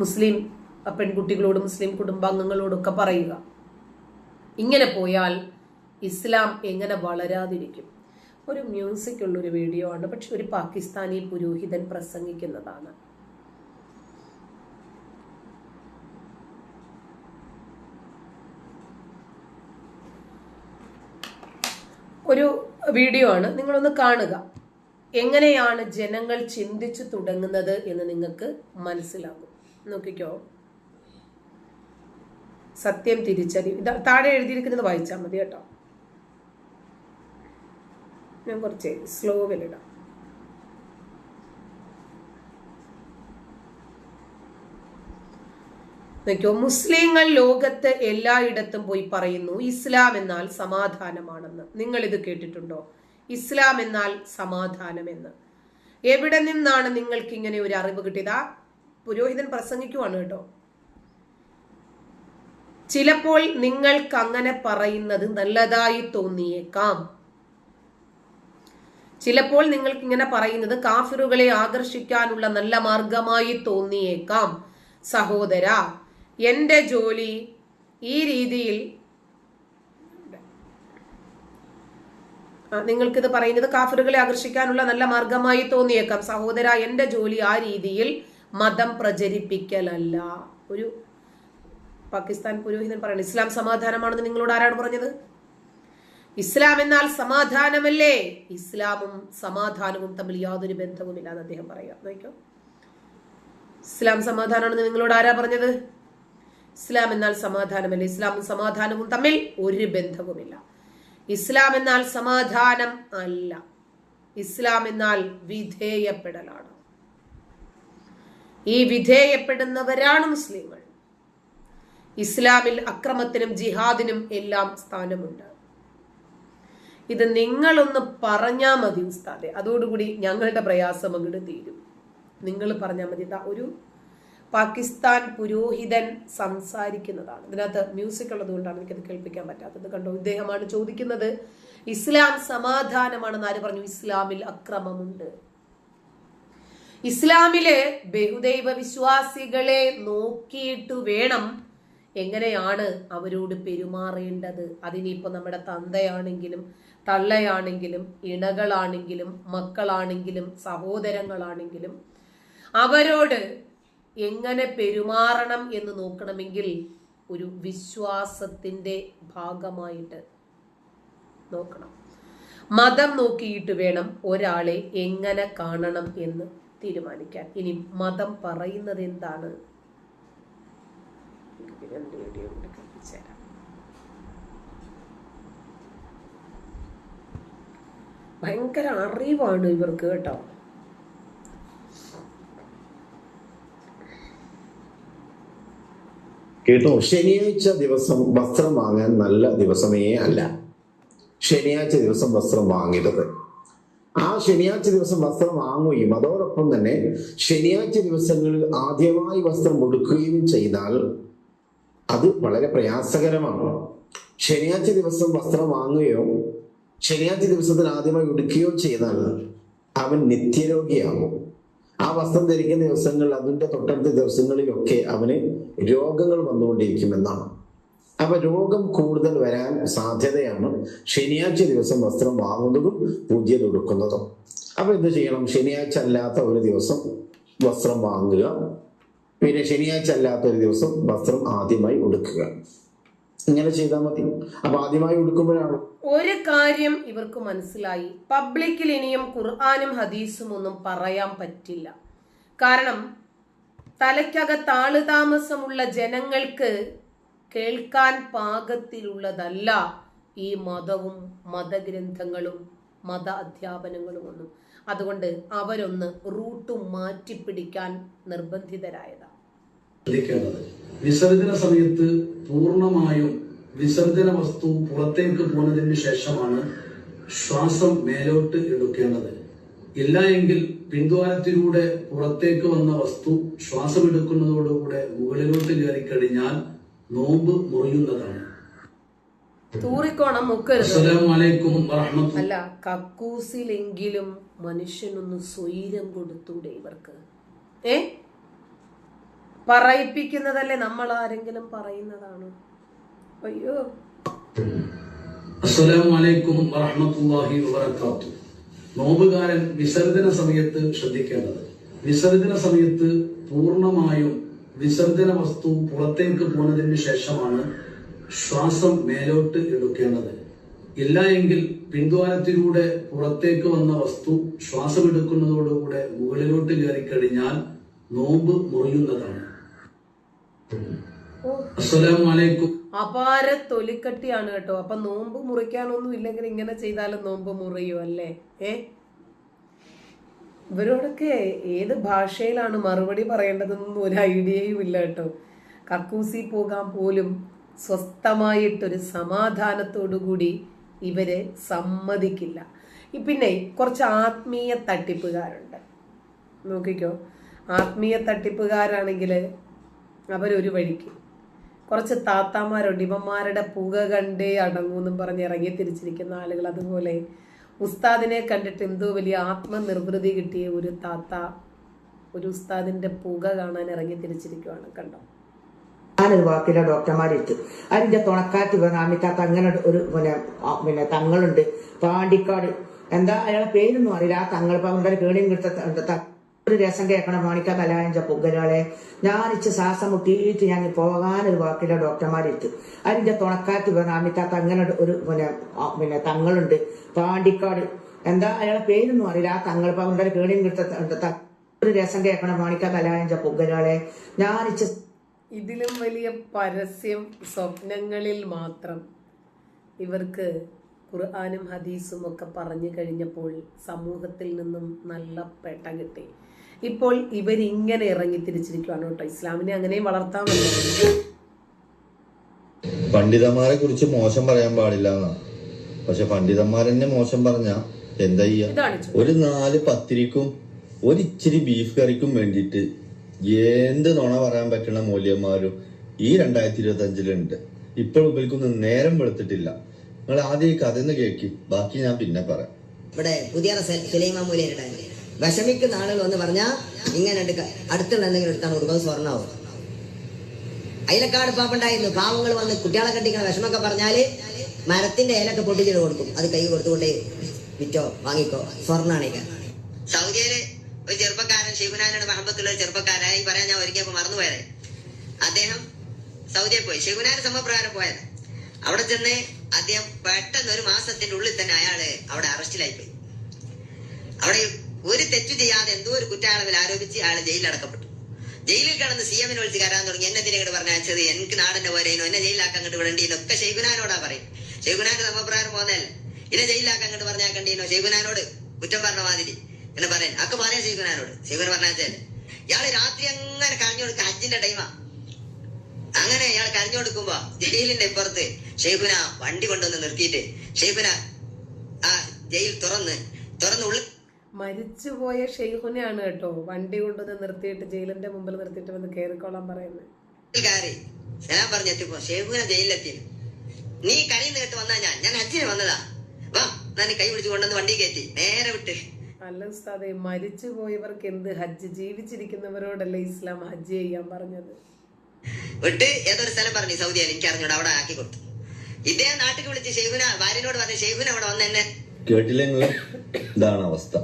മുസ്ലിം പെൺകുട്ടികളോട് മുസ്ലിം കുടുംബാംഗങ്ങളോടൊക്കെ പറയുക. ഇങ്ങനെ പോയാൽ ഇസ്ലാം എങ്ങനെ വളരാതിരിക്കും? ഒരു മ്യൂസിക് ഉള്ളൊരു വീഡിയോ ആണ് പക്ഷെ ഒരു പാകിസ്ഥാനി പുരോഹിതൻ പ്രസംഗിക്കുന്നതാണ്. ഒരു വീഡിയോ ആണ് നിങ്ങളൊന്ന് കാണുക. എങ്ങനെയാണ് ജനങ്ങൾ ചിന്തിച്ചു തുടങ്ങുന്നത് എന്ന് നിങ്ങൾക്ക് മനസ്സിലാകും. നോക്കിക്കോ. സത്യം തിരിച്ചറി ഇതാ താഴെ എഴുതിയിരിക്കുന്നത് വായിച്ചാൽ മതി കേട്ടോ. ഞാൻ കുറച്ച് സ്ലോവിലിടാം. നോക്കിയോ മുസ്ലിങ്ങൾ ലോകത്ത് എല്ലായിടത്തും പോയി പറയുന്നു ഇസ്ലാം എന്നാൽ സമാധാനമാണെന്ന്. നിങ്ങൾ ഇത് കേട്ടിട്ടുണ്ടോ? ഇസ്ലാം എന്നാൽ സമാധാനം എന്ന് എവിടെ നിന്നാണ് നിങ്ങൾക്ക് ഇങ്ങനെ ഒരു അറിവ് കിട്ടിയത്? പുരോഹിതൻ പ്രസംഗിക്കുവാണ് കേട്ടോ. ചിലപ്പോൾ നിങ്ങൾക്ക് അങ്ങനെ പറയുന്നത് നല്ലതായി തോന്നിയേക്കാം. ചിലപ്പോൾ നിങ്ങൾക്ക് ഇങ്ങനെ പറയുന്നത് കാഫിറുകളെ ആകർഷിക്കാനുള്ള നല്ല മാർഗമായി തോന്നിയേക്കാം. സഹോദര എന്റെ ജോലി ഈ രീതിയിൽ നിങ്ങൾക്കിത് പറയുന്നത് കാഫിറുകളെ ആകർഷിക്കാനുള്ള നല്ല മാർഗമായി തോന്നിയേക്കാം. സഹോദര എന്റെ ജോലി ആ രീതിയിൽ മതം പ്രചരിപ്പിക്കലല്ല. ഒരു പാകിസ്ഥാൻ പുരോഹിതൻ പറയുന്നത് ഇസ്ലാം സമാധാനമാണെന്ന് നിങ്ങളോട് ആരാണ് പറഞ്ഞത്? ഇസ്ലാം എന്നാൽ സമാധാനമല്ലേ? ഇസ്ലാമും സമാധാനവും തമ്മിൽ യാതൊരു ബന്ധവുമില്ല എന്ന് അദ്ദേഹം പറയുക. നോക്കോ. ഇസ്ലാം സമാധാനമാണെന്ന് നിങ്ങളോട് ആരാ പറഞ്ഞത്? ഇസ്ലാം എന്നാൽ സമാധാനമല്ലേ? ഇസ്ലാമും സമാധാനവും തമ്മിൽ ഒരു ബന്ധവുമില്ല. ഇസ്ലാം എന്നാൽ സമാധാനം അല്ല. ഇസ്ലാം എന്നാൽ വിധേയപ്പെടലാണ്. ഈ വിധേയപ്പെടുന്നവരാണ് മുസ്ലിങ്ങൾ. ഇസ്ലാമിൽ അക്രമത്തിനും ജിഹാദിനും എല്ലാം സ്ഥാനമുണ്ട്. ഇത് നിങ്ങളൊന്ന് പറഞ്ഞാൽ മതി ഉസ്താദെ. അതോടുകൂടി ഞങ്ങളുടെ പ്രയാസം അങ്ങോട്ട് തീരും. നിങ്ങൾ പറഞ്ഞാൽ മതി. ഒരു പാകിസ്ഥാൻ പുരോഹിതൻ സംസാരിക്കുന്നതാണ്. ഇതിനകത്ത് മ്യൂസിക് ഉള്ളത് കൊണ്ടാണ് എനിക്കത് കേൾപ്പിക്കാൻ പറ്റാത്തത്. കണ്ടോ ഇദ്ദേഹമാണ് ചോദിക്കുന്നത് ഇസ്ലാം സമാധാനമാണെന്ന് ആര് പറഞ്ഞു? ഇസ്ലാമിൽ അക്രമമുണ്ട്. ഇസ്ലാമിൽ ബഹുദൈവ വിശ്വാസികളെ നോക്കിയിട്ട് വേണം എങ്ങനെയാണ് അവരോട് പെരുമാറേണ്ടത്? അതിനിപ്പോൾ നമ്മുടെ തന്തയാണെങ്കിലും തള്ളയാണെങ്കിലും ഇണകളാണെങ്കിലും മക്കളാണെങ്കിലും സഹോദരങ്ങളാണെങ്കിലും അവരോട് എങ്ങനെ പെരുമാറണം എന്ന് നോക്കണമെങ്കിൽ ഒരു വിശ്വാസത്തിന്റെ ഭാഗമായിട്ട് നോക്കണം. മതം നോക്കിയിട്ട് വേണം ഒരാളെ എങ്ങനെ കാണണം എന്ന്. തീരുമാനിക്കാൻ. ഇനി മതം പറയുന്നത് എന്താണ്? ഭയങ്കര അറിവാണ് ഇവർക്ക് കേട്ടോ. കേട്ടോ ശനിയാഴ്ച ദിവസം വസ്ത്രം വാങ്ങാൻ നല്ല ദിവസമേ അല്ല. ശനിയാഴ്ച ദിവസം വസ്ത്രം വാങ്ങരുത് ശനിയാഴ്ച ദിവസം വസ്ത്രം വാങ്ങുകയും അതോടൊപ്പം തന്നെ ശനിയാഴ്ച ദിവസങ്ങളിൽ ആദ്യമായി വസ്ത്രം ഉടുക്കുകയും ചെയ്താൽ അത് വളരെ പ്രയാസകരമാണ്. ശനിയാഴ്ച ദിവസം വസ്ത്രം വാങ്ങുകയോ ശനിയാഴ്ച ദിവസത്തിൽ ആദ്യമായി ഉടുക്കുകയോ ചെയ്താൽ അവൻ നിത്യരോഗിയാകും. ആ വസ്ത്രം ധരിക്കുന്ന ദിവസങ്ങളിൽ അതിന്റെ തൊട്ടടുത്ത ദിവസങ്ങളിലൊക്കെ അവന് രോഗങ്ങൾ വന്നുകൊണ്ടിരിക്കുമെന്നാണ് അപ്പൊ രോഗം കൂടുതൽ വരാൻ സാധ്യതയാണ് ശനിയാഴ്ച ദിവസം വസ്ത്രം വാങ്ങുന്നതും പൂജ്യം കൊടുക്കുന്നതും അപ്പൊ എന്ത് ചെയ്യണം? ശനിയാഴ്ച അല്ലാത്ത ഒരു ദിവസം വസ്ത്രം വാങ്ങുക. പിന്നെ ശനിയാഴ്ച അല്ലാത്ത ഒരു ദിവസം വസ്ത്രം ആദ്യമായി ഉടുക്കുക. ഇങ്ങനെ ചെയ്താൽ മതി. അപ്പൊ ആദ്യമായി ഉടുക്കുമ്പോഴാണ്? ഒരു കാര്യം ഇവർക്ക് മനസ്സിലായി. പബ്ലിക്കിൽ ഇനിയും ഖുർആാനും ഹദീസും ഒന്നും പറയാൻ പറ്റില്ല. കാരണം തലയ്ക്കകത്ത് ആളുതാമസമുള്ള ജനങ്ങൾക്ക് കേൾക്കാൻ പാകത്തിലുള്ളതല്ല ഈ മതവും മതഗ്രന്ഥങ്ങളും മത അധ്യാപനങ്ങളും ഒന്നും അതുകൊണ്ട് അവരൊന്ന് റൂട്ട് മാറ്റിപ്പിടിക്കാൻ നിർബന്ധിതരായതാണ് വിസർജന സമയത്ത് പൂർണമായും വിസർജന വസ്തു പുറത്തേക്ക് പോകുന്നതിന് ശേഷമാണ് ശ്വാസം മേലോട്ട് എടുക്കേണ്ടത്. ഇല്ല എങ്കിൽ പിന്ദ്വാരത്തിലൂടെ പുറത്തേക്ക് വന്ന വസ്തു ശ്വാസം എടുക്കുന്നതോടുകൂടെ മുകളിലോട്ട് കയറി കഴിഞ്ഞാൽ നോമ്പ് മുറിയുന്നതാണ്. തൂറിക്കോണം മുക്കരുത്. അല്ല കക്കൂസിലെങ്കിലും മനുഷ്യനൊന്ന് സ്വൈരം കൊടുത്തൂടെ ഇവർക്ക്? ഏ? പറയിപ്പിക്കുന്നതല്ലേ നമ്മൾ ആരെങ്കിലും പറയുന്നതാണ്? അയ്യോ. നോമ്പുകാരൻ വിസർജന സമയത്ത് ശ്രദ്ധിക്കേണ്ടത്. വിസർജന സമയത്ത് പൂർണമായും വിസർജന വസ്തു പുറത്തേക്ക് പോകുന്നതിന് ശേഷമാണ് ശ്വാസം മേലോട്ട് എടുക്കേണ്ടത്. ഇല്ല എങ്കിൽ പിന്ദ്വാരത്തിലൂടെ പുറത്തേക്ക് വന്ന വസ്തു ശ്വാസം എടുക്കുന്നതോടുകൂടെ മുകളിലോട്ട് കയറി കഴിഞ്ഞാൽ നോമ്പ് മുറിയുന്നതാണ്. അപാര തൊലിക്കട്ടിയാണ് കേട്ടോ. അപ്പൊ നോമ്പ് മുറിക്കാനൊന്നും ഇല്ലെങ്കിൽ ഇങ്ങനെ ചെയ്താലും നോമ്പ് മുറിയും അല്ലേ ഏ? ഇവരോടൊക്കെ ഏത് ഭാഷയിലാണ് മറുപടി പറയേണ്ടതെന്നൊന്നും ഒരു ഐഡിയയും ഇല്ല കേട്ടോ. കക്കൂസി പോകാൻ പോലും സ്വസ്ഥമായിട്ടൊരു സമാധാനത്തോടു കൂടി ഇവരെ സമ്മതിക്കില്ല. പിന്നെ കുറച്ച് ആത്മീയ തട്ടിപ്പുകാരുണ്ട്. നോക്കിക്കോ. ആത്മീയ തട്ടിപ്പുകാരാണെങ്കിൽ അവരൊരു വഴിക്ക്. കുറച്ച് താത്താമാരുണ്ട്. ഇവന്മാരുടെ പുക കണ്ടേ അടങ്ങൂന്നും പറഞ്ഞ് ഇറങ്ങി തിരിച്ചിരിക്കുന്ന ആളുകൾ അതുപോലെ ഉസ്താദിനെ കണ്ടിട്ട് എന്തോ വലിയ ആത്മനിർവൃതി കിട്ടിയ ഒരു താത്ത ഒരു ഉസ്താദിന്റെ പുക കാണാൻ ഇറങ്ങി തിരിച്ചിരിക്കുവാണ് കണ്ടോ? ഞാനൊരു വാക്കില ഡോക്ടർമാരെടുത്ത് അതിന്റെ തുണക്കാറ്റ് പറഞ്ഞ അമിതാത്ത അങ്ങനെ ഒരു പിന്നെ പിന്നെ തങ്ങളുണ്ട്. പാണ്ടിക്കാട്. എന്താ അയാളെ പേരൊന്നും അറിയില്ല. ആ തങ്ങൾ പങ്കര കേണിയും കിട്ട ഒരു രസം കേൾക്കണം മോണിക്ക കലായഞ്ച ഞാൻ ഞാനിച്ച് ശ്വാസം മുട്ടിയിട്ട് ഞാൻ പോകാനൊരു വാക്കില്ല ഡോക്ടർമാരെടുത്ത്. അതിന്റെ തുണക്കാറ്റ് പറഞ്ഞ അമിതാത്ത അങ്ങനെ ഒരു പിന്നെ പിന്നെ തങ്ങളുണ്ട്. പാണ്ടിക്കാട്. എന്താ അയാളെ പേരൊന്നും അറിയില്ല. ആ തങ്ങൾ പങ്കര കേണിയും കിട്ട ഒരു രസം കേൾക്കണം മോണിക്ക കലായഞ്ച ഞാൻ ഞാനിച്ച് ഇതിലും വലിയ പരസ്യം സ്വപ്നങ്ങളിൽ മാത്രം. ഇവർക്ക് ഖുർആാനും ഹദീസും ഒക്കെ പറഞ്ഞു കഴിഞ്ഞപ്പോൾ സമൂഹത്തിൽ നിന്നും നല്ല പെട്ട കിട്ടി. ഇപ്പോൾ ഇവരിങ്ങനെ ഇറങ്ങി തിരിച്ചിരിക്കുവാണ് കേട്ടോ. ഇസ്ലാമിനെ അങ്ങനെയും വളർത്താമല്ലോ പണ്ഡിതന്മാരെ കുറിച്ച് മോശം പറയാൻ പാടില്ല പക്ഷെ പണ്ഡിതന്മാരെന്നെ മോശം പറഞ്ഞ എന്താ ചെയ്യാ? ഒരു നാല് പത്തിരിക്കും ഒരിച്ചിരി ബീഫ് കറിക്കും വേണ്ടിയിട്ട് എന്ത് നുണ പറയാൻ പറ്റുന്ന മൂല്യന്മാരും ഈ രണ്ടായിരത്തി ഇരുപത്തി അഞ്ചിലുണ്ട് ഇപ്പോൾ ഉപയോഗിക്കുന്ന നേരം വെളുത്തിട്ടില്ല. നിങ്ങൾ ആദ്യം ഈ കഥ കേക്കി. ബാക്കി ഞാൻ പിന്നെ പറയാം. ഇവിടെ പുതിയ വിഷമിക്കുന്ന ആളുകൾ വന്ന് പറഞ്ഞാൽ ഇങ്ങനെ അടുത്തുള്ള എന്തെങ്കിലും എടുത്താണ് കൊടുക്കുന്നത് സ്വർണാവും. അയിലക്കാട് പാപ്പുണ്ടായിരുന്നു. പാവങ്ങൾ വന്ന് കുട്ടികളെ കെട്ടിക്കുന്ന വിഷമൊക്കെ പറഞ്ഞാൽ മരത്തിന്റെ ഇലൊക്കെ പൊട്ടിച്ചിട്ട് കൊടുക്കും. അത് കൈ കൊടുത്തുകൊണ്ടേ വിറ്റോ വാങ്ങിക്കോ സ്വർണാണിക്ക സൗദിയിൽ ഒരു ചെറുപ്പക്കാരൻ ഷെയ്ഖുനാനോട് മഹബത്തുള്ള ഒരു ചെറുപ്പക്കാരായി പറയാൻ ഞാൻ ഒരിക്കൽ മറന്നുപോയത്. അദ്ദേഹം സൗദിയിൽ പോയി. ഷെയ്ഖുനാൻ സമപ്രകാരം പോയത്. അവിടെ ചെന്ന് അദ്ദേഹം പെട്ടെന്ന് ഒരു മാസത്തിന്റെ ഉള്ളിൽ തന്നെ അയാൾ അവിടെ അറസ്റ്റിലായി പോയി. അവിടെ ഒരു തെറ്റു ചെയ്യാതെ എന്തോ ഒരു കുറ്റാളവിൽ ആരോപിച്ച് അയാൾ ജയിലിൽ അടക്കപ്പെട്ടു. ജയിലിൽ കിടന്ന് സി എമ്മിനെ വിളിച്ച് കയറാൻ തുടങ്ങി. എന്നെ തിരികെ പറഞ്ഞ അയച്ചത് എനിക്ക് നാടിന്റെ പോരേനോ എന്നെ ജയിലാക്കാൻ കണ്ടു വിടണ്ടീനോ ഒക്കെ ഷെയ്ഖുനാനോടാ പറയും ഷെയ്ഖുനാക്ക് സമപ്രകാരം പോന്നാൽ എന്നെ ജയിലാക്കാൻ കണ്ടു പറഞ്ഞാക്കണ്ടീനോ ഷെയ്ഖുനാനോട് കുറ്റം പറഞ്ഞ മാതിരി എന്നെ പറയാൻ അക്ക് പറയാം ഷെയ്ഖുനാനോട്. ഷെയ്ഖുന പറഞ്ഞാൽ ഇയാൾ രാത്രി അങ്ങനെ കരഞ്ഞു കൊടുക്കുക ഹജ്ജിന്റെ ടൈമാ അങ്ങനെ ഇയാൾ കരഞ്ഞു കൊടുക്കുമ്പോ ജയിലിന്റെ ഇപ്പുറത്ത് ഷെയ്ഖുന വണ്ടി കൊണ്ടുവന്ന് നിർത്തിയിട്ട് ഷെയ്ഖുന ആ ജയിൽ തുറന്ന് തുറന്ന് ഉള്ളിൽ മരിച്ചുപോയ ഷെയ്ഖുനെയാണ് കേട്ടോ വണ്ടി കൊണ്ടുവന്ന് നിർത്തിയിട്ട് ജയിലിന്റെ മുമ്പിൽ നിർത്തിയിട്ട് വന്ന് കേറിക്കോളാൻ പറയുന്നത്. പറഞ്ഞെത്തിപ്പോ ഷെയ്ഖുന ജയിലിലെത്തി. നീ കരയുന്ന കേട്ട് വന്നാ ഞാൻ. ഞാൻ ഹജ്ജിന് വന്നതാ. വാ ഞാൻ കൈ പിടിച്ച് കൊണ്ടുവന്ന് വണ്ടി കയറ്റി. നേരെ വിട്ട്. അല്ല ഉസ്താദെ മരിച്ചു പോയവർക്ക് എന്ത് ഹജ്ജ്? ജീവിച്ചിരിക്കുന്നവരോടല്ലേ ഇസ്ലാം ഹജ്ജ് ചെയ്യാൻ പറഞ്ഞത്? വിട്ട് ഏതൊരു സ്ഥലം പറഞ്ഞു? സൗദിയിൽ എനിക്ക് അറിഞ്ഞൂടെ അവിടെ ആക്കി കൊടുത്തു. ഇതേ നാട്ടിൽ വിളിച്ച് ഷെയ്ഖുന ഭാര്യനോട് പറഞ്ഞു ഷെയ്ഖുന അവിടെ വന്ന് എന്നെ കേട്ടില്ല നിങ്ങൾ ഇതാണ് അവസ്ഥ.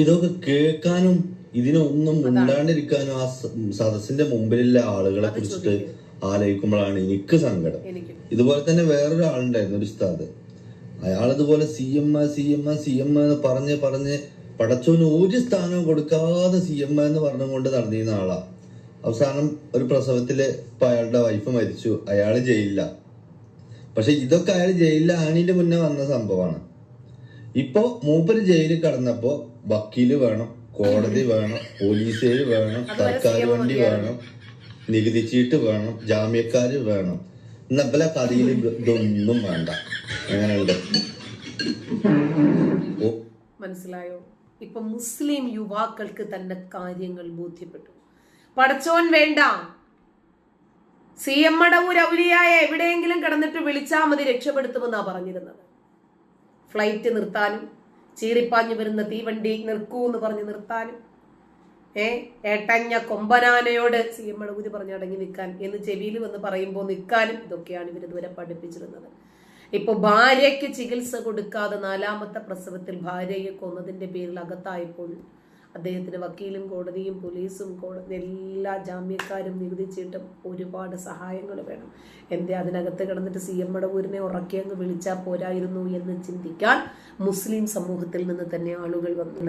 ഇതൊക്കെ കേൾക്കാനും ഇതിനൊന്നും ഉണ്ടാണ്ടിരിക്കാനും ആ സദസ്സിന്റെ മുമ്പിലുള്ള ആളുകളെ കുറിച്ചിട്ട് ആലോചിക്കുമ്പോഴാണ് എനിക്ക് സങ്കടം. ഇതുപോലെ തന്നെ വേറൊരു ആളുണ്ടായിരുന്നു ഒരു ഉസ്താദ്. അയാൾ ഇതുപോലെ C M C M C M എന്ന് പറഞ്ഞ് പറഞ്ഞ് പടച്ചോന് ഒരു സ്ഥാനവും കൊടുക്കാതെ സി എം എന്ന് പറഞ്ഞുകൊണ്ട് നടന്നിരുന്ന ആളാ. അവസാനം ഒരു പ്രസവത്തിൽ ഇപ്പൊ അയാളുടെ വൈഫ് മരിച്ചു. അയാൾ ജയിലില്ല പക്ഷെ ഇതൊക്കെ അയാൾ ജയിലില്ല ആണിന്റെ മുന്നേ വന്ന സംഭവമാണ്. ഇപ്പൊ മൂപ്പര് ജയിലിൽ കടന്നപ്പോ വക്കീൽ വേണം കോടതി വേണം പോലീസ് വേണം സർക്കാർ വണ്ടി വേണം നികുതി ചീട്ട് വേണം ജാമ്യക്കാര് വേണം. എന്നപ്പല കഥയിൽ ഇതൊന്നും വേണ്ട. അങ്ങനെയുണ്ട്. ഓ. മനസ്സിലായോ? ഇപ്പൊ മുസ്ലിം യുവാക്കൾക്ക് തന്റെ കാര്യങ്ങൾ ബോധ്യപ്പെട്ടു. പടച്ചോൻ വേണ്ട. സി എം മടവൂർ ഔലിയായ എവിടെയെങ്കിലും കിടന്നിട്ട് വിളിച്ചാൽ മതി രക്ഷപ്പെടുത്തുമെന്നാ പറഞ്ഞിരുന്നത്. ഫ്ലൈറ്റ് നിർത്താനും ചീറിപ്പാഞ്ഞു വരുന്ന തീവണ്ടി നിർക്കൂ എന്ന് പറഞ്ഞ് നിർത്താനും. ഏ ഏട്ടഞ്ഞ കൊമ്പനാനയോട് സി എം മടകൂതി പറഞ്ഞ് അടങ്ങി നിൽക്കാൻ എന്ന് ചെവിയിൽ വന്ന് പറയുമ്പോൾ നിൽക്കാനും ഇതൊക്കെയാണ് ഇവർ ഇതുവരെ പഠിപ്പിച്ചിരുന്നത്. ഇപ്പൊ ഭാര്യയ്ക്ക് ചികിത്സ കൊടുക്കാതെ നാലാമത്തെ പ്രസവത്തിൽ ഭാര്യയെ കൊന്നതിന്റെ പേരിൽ അകത്തായപ്പോൾ അദ്ദേഹത്തിന് വക്കീലും കോടതിയും പോലീസും കോടതി എല്ലാ ജാമ്യക്കാരും നികുതിച്ചിട്ടും ഒരുപാട് സഹായങ്ങൾ വേണം. എന്തേ അതിനകത്ത് കിടന്നിട്ട് സി എം മടവൂരിനെ ഉറക്കി അങ്ങ് വിളിച്ചാൽ പോരായിരുന്നു എന്ന് ചിന്തിക്കാൻ മുസ്ലിം സമൂഹത്തിൽ നിന്ന് തന്നെ ആളുകൾ വന്നു